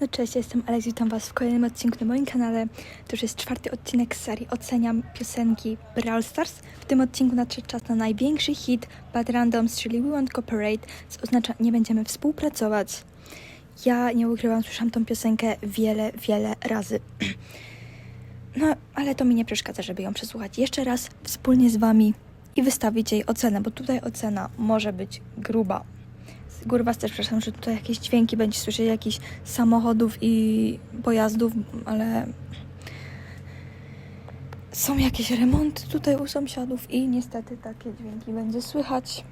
No cześć, jestem Alex, witam Was w kolejnym odcinku na moim kanale. To już jest czwarty odcinek serii Oceniam piosenki Brawl Stars. W tym odcinku nadszedł czas na największy hit Bad Randoms, czyli We Won't Cooperate, co oznacza nie będziemy współpracować. Ja nie ukrywam, słyszałam tą piosenkę wiele, wiele razy. No, ale to mi nie przeszkadza, żeby ją przesłuchać jeszcze raz wspólnie z Wami i wystawić jej ocenę, bo tutaj ocena może być gruba. Góry Was też przepraszam, że tutaj jakieś dźwięki będzie słyszeć, jakichś samochodów i pojazdów, ale są jakieś remonty tutaj u sąsiadów i niestety takie dźwięki będzie słychać.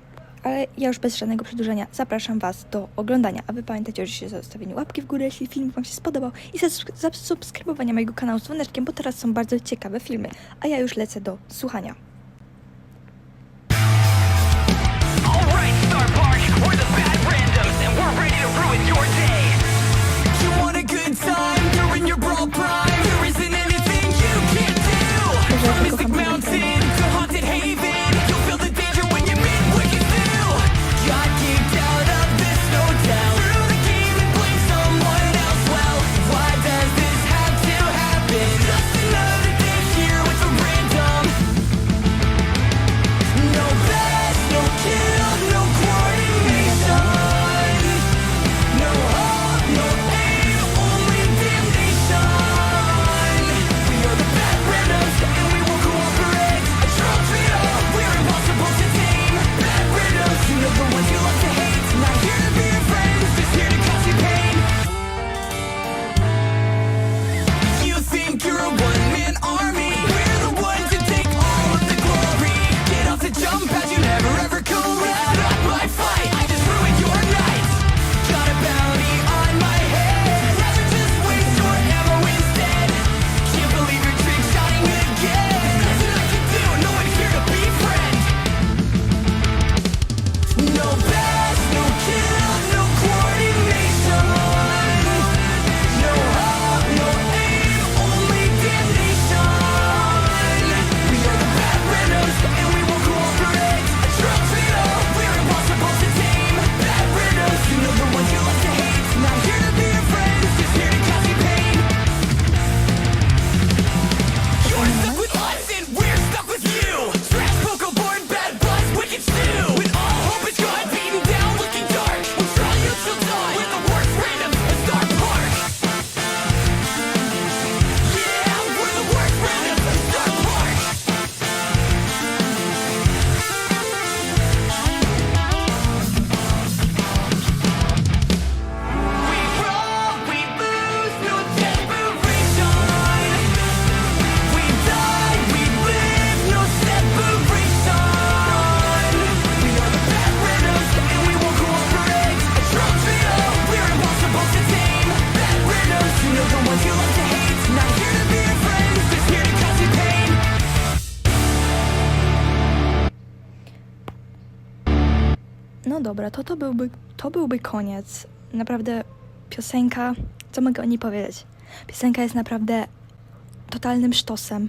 Ale ja już bez żadnego przedłużenia zapraszam Was do oglądania. A Wy pamiętajcie oczywiście o zostawieniu łapki w górę, jeśli film Wam się spodobał i zasubsk- zasubskrybowania mojego kanału z dzwoneczkiem, bo teraz są bardzo ciekawe filmy. A ja już lecę do słuchania. No No dobra, to, to, byłby, to byłby koniec. Naprawdę piosenka, co mogę o niej powiedzieć? Piosenka jest naprawdę totalnym sztosem.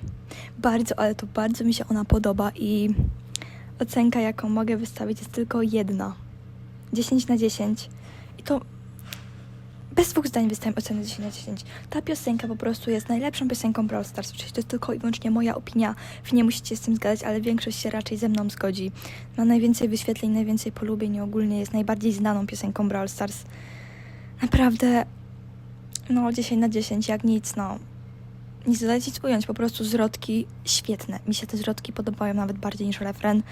Bardzo, ale to bardzo mi się ona podoba i ocenka, jaką mogę wystawić, jest tylko jedna. 10 na 10. I to bez dwóch zdań wystawiam ocenę 10 na 10. Ta piosenka po prostu jest najlepszą piosenką Brawl Stars. Oczywiście to jest tylko i wyłącznie moja opinia. Wy nie musicie z tym zgadzać, ale większość się raczej ze mną zgodzi. Ma najwięcej wyświetleń, najwięcej polubień i ogólnie jest najbardziej znaną piosenką Brawl Stars. Naprawdę, no 10 na 10, jak nic, no. Nic dodać, nic ująć, po prostu zwrotki świetne. Mi się te zwrotki podobają nawet bardziej niż refren.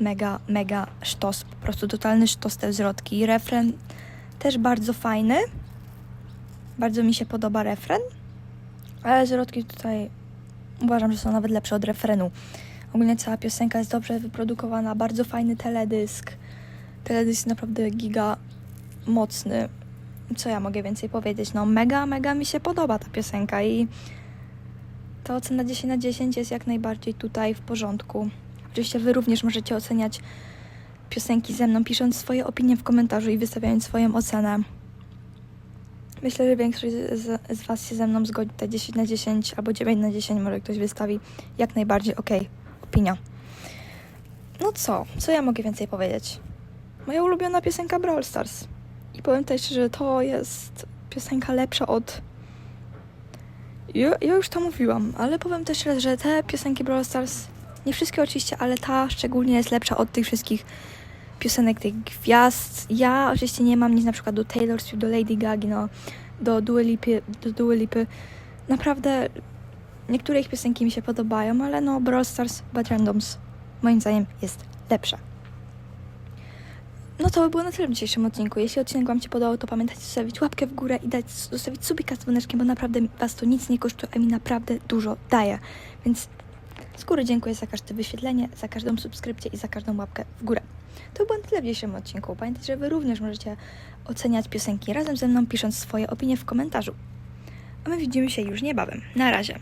Mega, mega sztos, po prostu totalny sztos te zwrotki. Refren też bardzo fajny. Bardzo mi się podoba refren, ale zwrotki tutaj uważam, że są nawet lepsze od refrenu. Ogólnie cała piosenka jest dobrze wyprodukowana, bardzo fajny teledysk. Teledysk naprawdę giga mocny. Co ja mogę więcej powiedzieć? No mega, mega mi się podoba ta piosenka i ta ocena 10 na 10 jest jak najbardziej tutaj w porządku. Oczywiście wy również możecie oceniać piosenki ze mną, pisząc swoje opinie w komentarzu i wystawiając swoją ocenę. Myślę, że większość z, z Was się ze mną zgodzi. Te 10 na 10 albo 9 na 10 może ktoś wystawi jak najbardziej okej. Opinia. No co? Co ja mogę więcej powiedzieć? Moja ulubiona piosenka Brawl Stars. I powiem też, że to jest piosenka lepsza od... Ja, ja już to mówiłam, ale powiem też że te piosenki Brawl Stars, nie wszystkie oczywiście, ale ta szczególnie jest lepsza od tych wszystkich piosenek tych gwiazd. Ja oczywiście nie mam nic na przykład do Taylor Swift, do Lady Gagi, no, do Dua Lipy, do Dua Lipy. Naprawdę niektóre ich piosenki mi się podobają, ale no Brawl Stars Bad Randoms moim zdaniem jest lepsza. No to by było na tyle w dzisiejszym odcinku. Jeśli odcinek Wam się podobał, to pamiętajcie zostawić łapkę w górę i dać, zostawić subika z dzwoneczkiem, bo naprawdę Was to nic nie kosztuje, a mi naprawdę dużo daje. Więc z góry dziękuję za każde wyświetlenie, za każdą subskrypcję i za każdą łapkę w górę. To było tyle w dzisiejszym odcinku. Pamiętajcie, że Wy również możecie oceniać piosenki razem ze mną, pisząc swoje opinie w komentarzu. A my widzimy się już niebawem. Na razie.